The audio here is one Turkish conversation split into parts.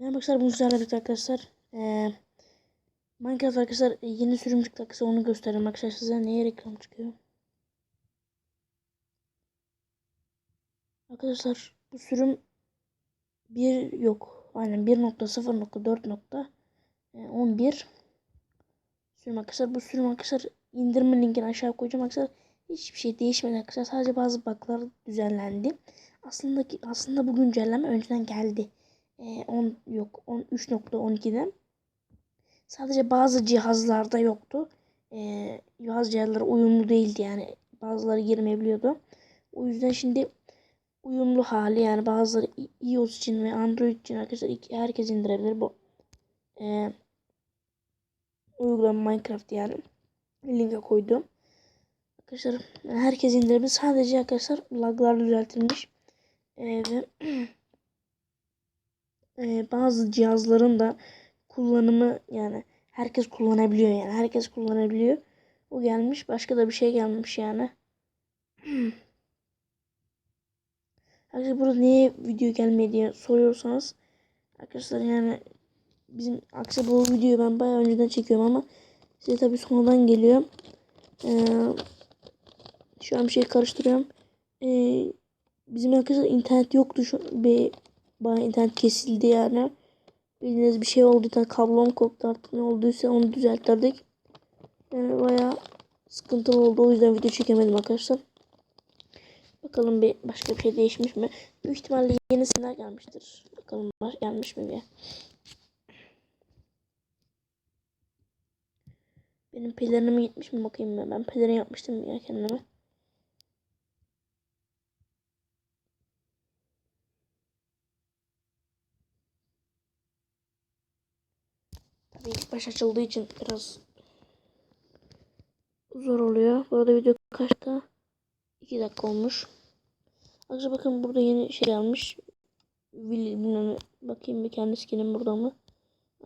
Merhaba arkadaşlar, bugün sizlerle birlikte arkadaşlar. Ee, Minecraft arkadaşlar e, yeni sürüm çıktı arkadaşlar onu göstereyim arkadaşlar size. Neye reklam çıkıyor? Arkadaşlar bu sürüm bir yok. Aynen 1.0.4.11 e, sürüm arkadaşlar. Bu sürüm arkadaşlar indirme linkini aşağı koyacağım arkadaşlar. Hiçbir şey değişmedi arkadaşlar. Sadece bazı bug'lar düzenlendi. Aslında aslında bu güncelleme önceden geldi. 10 yok 13.12'den sadece bazı cihazlarda yoktu. E, bazı cihazlar uyumlu değildi yani bazıları girmeyebiliyordu. O yüzden şimdi uyumlu hali yani bazıları iOS için ve Android için arkadaşlar herkes indirebilir bu e, uygulama Minecraft yani linke koydum. Arkadaşlar herkes indirebilir. Sadece arkadaşlar laglar düzeltilmiş. E, ve e, bazı cihazların da kullanımı yani herkes kullanabiliyor yani herkes kullanabiliyor. O gelmiş başka da bir şey gelmiş yani. Arkadaşlar burada niye video gelmedi diye soruyorsanız arkadaşlar yani bizim aksi bu videoyu ben bayağı önceden çekiyorum ama size tabi sonradan geliyor. Ee, şu an bir şey karıştırıyorum. Ee, bizim arkadaşlar internet yoktu şu bir İnternet kesildi yani. Bildiğiniz bir şey oldu. Da kablom koptu artık ne olduysa onu düzelttirdik. Yani baya sıkıntılı oldu. O yüzden video çekemedim arkadaşlar. Bakalım bir başka bir şey değişmiş mi? Büyük ihtimalle yeni sinirler gelmiştir. Bakalım var gelmiş mi bir. Benim pelerim gitmiş mi bakayım ben. Ben pelerin yapmıştım ya kendime. İlk baş açıldığı için biraz zor oluyor. Bu arada video kaçta? 2 dakika olmuş. Arkadaşlar bakın burada yeni şey gelmiş. Bilmem bakayım bir kendi skinim burada mı?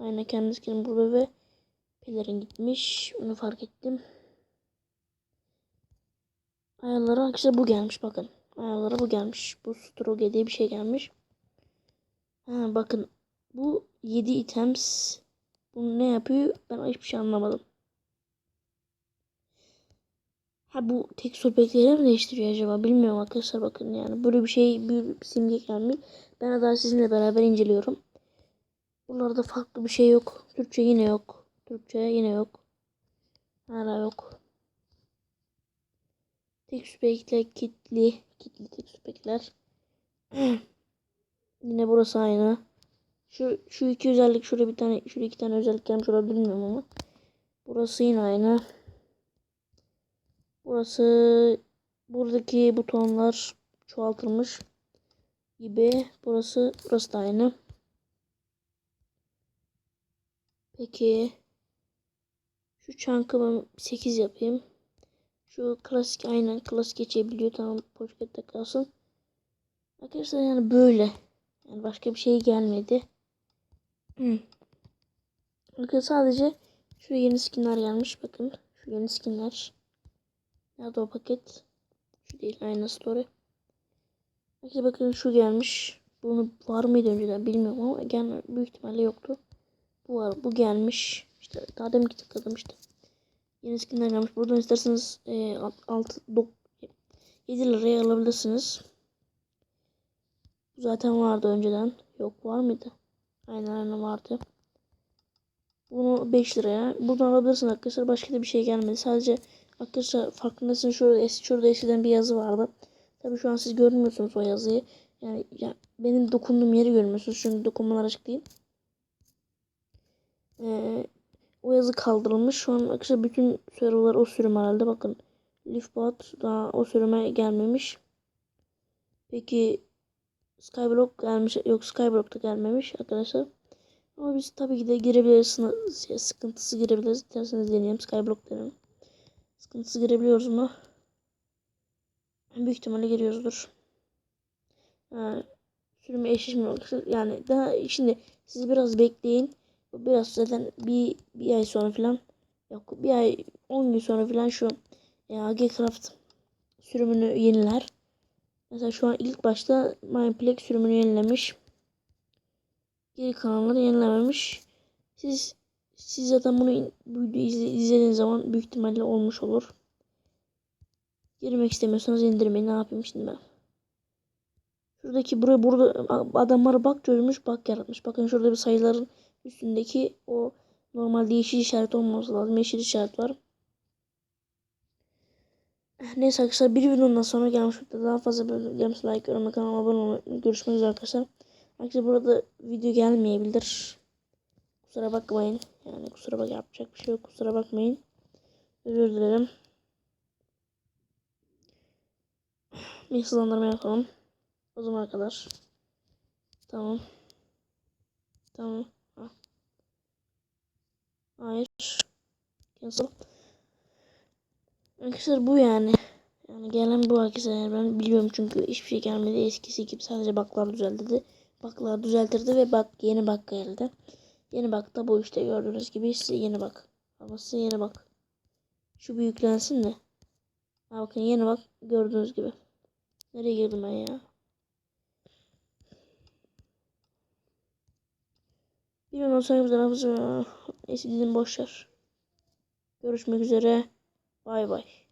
Aynen kendi skinim burada ve pelerin gitmiş. Onu fark ettim. Ayarlara arkadaşlar bu gelmiş bakın. Ayarlara bu gelmiş. Bu stroge diye bir şey gelmiş. Ha, bakın bu 7 items bunu ne yapıyor? Ben hiçbir şey anlamadım. Ha bu tek bekleri mi değiştiriyor acaba? Bilmiyorum arkadaşlar bakın yani. Böyle bir şey bir simge gelmiş. Ben daha sizinle beraber inceliyorum. Bunlarda farklı bir şey yok. Türkçe yine yok. Türkçe yine yok. Hala yok. Tek spekler kitli. Kitli tek spekler. yine burası aynı. Şu, şu iki özellik şurada bir tane şurada iki tane özellik gelmiş olabilir bilmiyorum ama. Burası yine aynı. Burası buradaki butonlar çoğaltılmış gibi. Burası burası da aynı. Peki şu çankı ben 8 yapayım. Şu klasik aynen klasik geçebiliyor. Tamam poşette kalsın. Arkadaşlar yani böyle. Yani başka bir şey gelmedi. Bakın sadece şu yeni skinler gelmiş. Bakın şu yeni skinler. Nerede o paket? Şu değil aynı story. Bakın bakın şu gelmiş. Bunu var mıydı önceden bilmiyorum ama gel büyük ihtimalle yoktu. Bu var. Bu gelmiş. İşte daha demin ki tıkladım işte. Yeni skinler gelmiş. Buradan isterseniz e, 6 7 liraya alabilirsiniz. Zaten vardı önceden. Yok var mıydı? Aynen vardı. Bunu 5 liraya. Buradan alabilirsin arkadaşlar. Başka da bir şey gelmedi. Sadece arkadaşlar farkındasın şurada, es şurada eskiden bir yazı vardı. Tabii şu an siz görmüyorsunuz o yazıyı. Yani ya, benim dokunduğum yeri görmüyorsunuz. Çünkü dokunmalar açık değil. Ee, o yazı kaldırılmış. Şu an arkadaşlar bütün serverlar o sürüm herhalde. Bakın. Leafbot daha o sürüme gelmemiş. Peki Skyblock gelmiş. Yok Skyblock da gelmemiş arkadaşlar. Ama biz tabii ki de girebiliriz. Şey, sıkıntısı girebiliriz. İsterseniz deneyelim. Skyblock deneyelim. Sıkıntısı girebiliyoruz mu? Büyük ihtimalle giriyoruzdur. Yani, sürümü eşleşmiyor. Yani daha şimdi siz biraz bekleyin. Biraz zaten bir, bir ay sonra falan yok bir ay 10 gün sonra falan şu e, AGCraft sürümünü yeniler. Mesela şu an ilk başta Mineplex sürümünü yenilemiş. Geri kalanları yenilememiş. Siz siz zaten bunu izlediğiniz zaman büyük ihtimalle olmuş olur. Girmek istemiyorsanız indirmeyin. Ne yapayım şimdi ben? Şuradaki buraya burada adamlara bak çözmüş bak yaratmış. Bakın şurada bir sayıların üstündeki o normalde yeşil işaret olmaması lazım. Yeşil işaret var. Neyse arkadaşlar bir videodan sonra gelmiş daha fazla böyle gelmiş like yorum ve kanalıma abone olmayı. Görüşmek üzere arkadaşlar. Arkadaşlar burada video gelmeyebilir. Kusura bakmayın. Yani kusura bak yapacak bir şey yok. Kusura bakmayın. Özür dilerim. Bir hızlandırma yapalım. O zaman kadar. Tamam. Tamam. Ha. Hayır. Cancel. Arkadaşlar bu yani. Yani gelen bu arkadaşlar. Ben biliyorum çünkü hiçbir şey gelmedi. Eskisi gibi sadece baklar düzeltirdi. Baklar düzeltirdi ve bak yeni bak geldi. Yeni bak da bu işte gördüğünüz gibi size yeni bak. Ama size yeni bak. Şu bir yüklensin de. Ha bakın yeni bak gördüğünüz gibi. Nereye girdim ben ya? Bilmiyorum sonra bir tarafı Neyse dedim boşver. Görüşmek üzere. Bay bay.